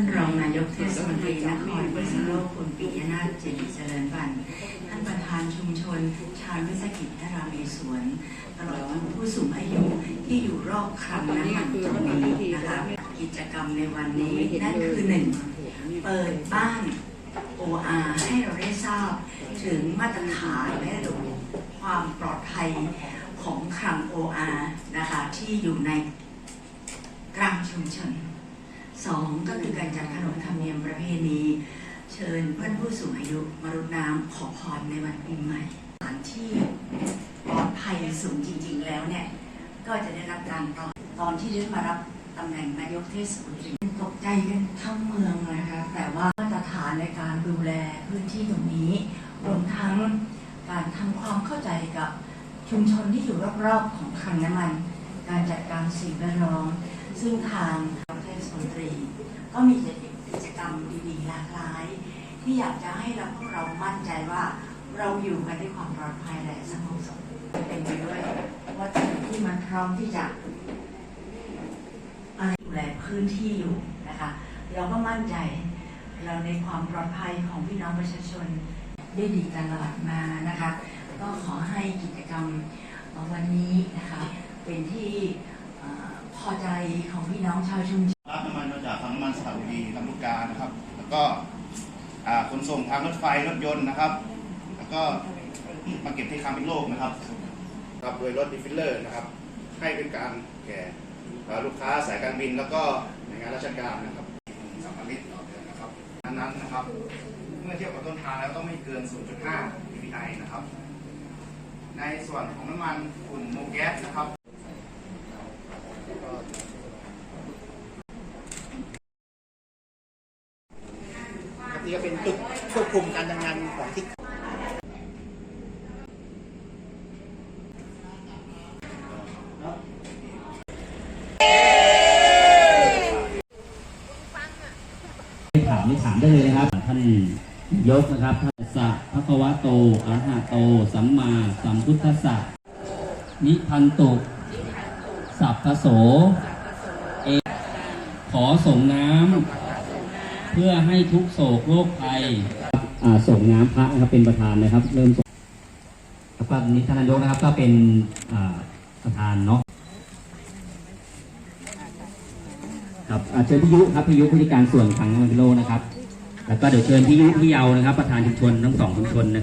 านรองนายกเทศมนตรีนครพิษณุโลกคุณปิยนาถเจริญเจริญพันธ์ท่านประธานชุมชน ชาววิสกิจและรามีสวนตลอดจนผู้สูงอายุที่อยู่รอบครังน้ำมันตรงนี้นะคะกิจกรรมในวันนี้นั่นคือหนึ่งเปิดบ้าน OR ให้เราได้ทราบ ถึงมาตรฐานและระดับความปลอดภัยของคลัง OR นะคะที่อยู่ในกลางชุมชน สองก็คือการจัดขนบธรรมเนียมประเพณี เชิญเพื่อนผู้สูงอายุมารดน้ำขอพรในวันปีใหม่สถานที่ปลอดภัยสูงจริง ๆ แล้วเนี่ย ก็จะได้รับการตอบตอนที่ได้มารับตำแหน่งนายกเทศมนตรีตกใจกันทั้งเมืองนะคะ แต่ว่ามาตรฐานในการดูแลพื้นที่ตรงนี้รวมทั้งการทำความเข้าใจกับชุมชนที่อยู่รอบๆของคลังน้ำมัน การจัดการสิ่งแวดล้อมซึ่งทาง มนตรี ก็มีกิจกรรมดีๆหลากหลาย ที่อยากจะให้เราพวกเรามั่นใจว่าเราอยู่กันด้วยความปลอดภัยและสงบสุขเป็นไปด้วยวัตถุที่มันพร้อมที่จะอะไรดูแลพื้นที่อยู่นะคะ เราก็มั่นใจเราในความปลอดภัยของพี่น้องประชาชนได้ดีตลอดมานะคะ ก็ขอให้กิจกรรมวันนี้นะคะ เป็นที่อพอใจของพี่น้องชาวชุมชน ทางรถไฟรถยนต์นะครับ แล้วก็มาเก็บที่คลังพิโลกนะครับครับโดยรถดีฟิลเลอร์นะครับ ให้เป็นการแก่ลูกค้าสายการบิน แล้วก็หน่วยงานราชการนะครับสามพันลิตรต่อเดือนนะครับอันนั้นนะครับ เมื่อเทียบกับต้นทางแล้วต้องไม่เกิน 0.5 ppi นะครับ ในส่วนของน้ำมันกลุ่มโมแก๊สนะครับนี่ก็เป็นจุด ควบคุมการทำงานของที่ถามนี่ถามได้เลยนะครับ ท่านยกนะครับทัสสะพระวะโตอะรหะโต สัมมาสัมพุทธัสสะนิพันตุสัพพโส เอ ขอส่งน้ำเพื่อให้ทุกโศกโรคภัย ส่งน้ำพระนะครับเป็นประธานนะครับ เริ่มส่งแล้วก็นิท่านนายกนะครับก็เป็นอ่าประธานเนาะครับอ่าเชิญพี่ยุครับพี่ยุผู้จัดการส่วนทางน้ำมันพิโลนะครับ แล้วก็เดี๋ยวเชิญพี่ยุพี่เยานะครับ ประธานชุมชนทั้งสองชุมชนนะ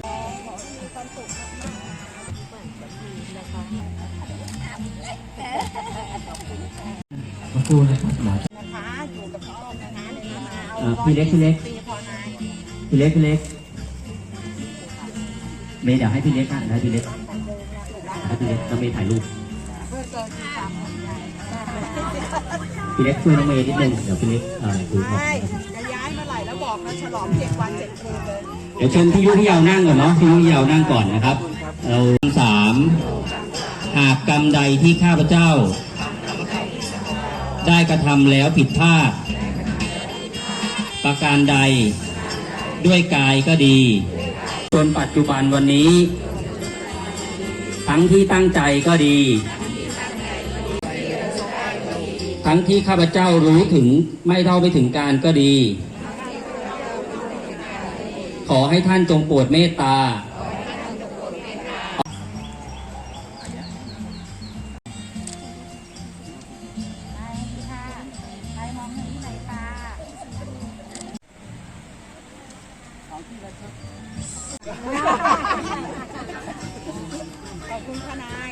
ขอบคุณนะครับหมออ่าพี่เล็กพี่เล็ก พี่เล็กพี่เล็กเมย์เดี๋ยวให้พี่เล็กอะให้พี่เล็กให้พี่เล็กต้องเมย์ถ่ายรูปพี่เล็กช่วยน้องเมย์นิดนึงเดี๋ยวพี่เล็กเอ่อดูครับใช่จะย้ายเมื่อไหร่แล้วบอกนะฉลองเจ็ดวันเจ็ดคืนเลยเดี๋ยวเชิญพี่ยุพี่เยาวนั่งก่อนเนาะพี่ยุพี่เยาวนั่งก่อนนะครับ เราสามหากกรรมใดที่ข้าพเจ้า ได้กระทำแล้วผิดพลาด ประการใด ด้วยกายก็ดี จนปัจจุบันวันนี้ ทั้งที่ตั้งใจก็ดี ทั้งที่ข้าพเจ้ารู้ถึงไม่เท่าไปถึงการก็ดี ขอให้ท่านจงโปรดเมตตา ขอบคุณทนาย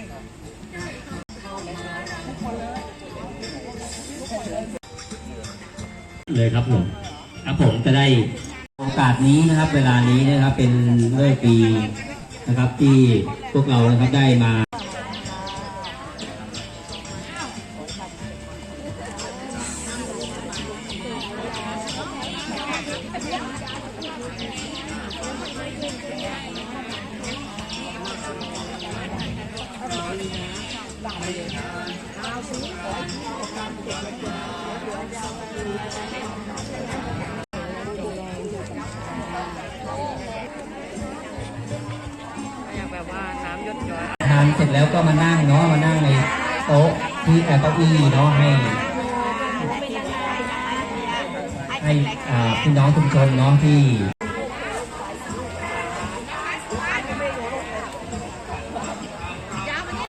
เลยครับผมครับผมจะได้โอกาสนี้นะครับ เวลานี้นะครับเป็นเรื่อปีนะครับที่พวกเรานะครับได้มา ทานเสร็จแล้วก็มานั่งเนาะมานั่งในโต๊ะที่เอ่อเก้าอี้เนาะให้ให้พี่น้องชุมชนเนาะที่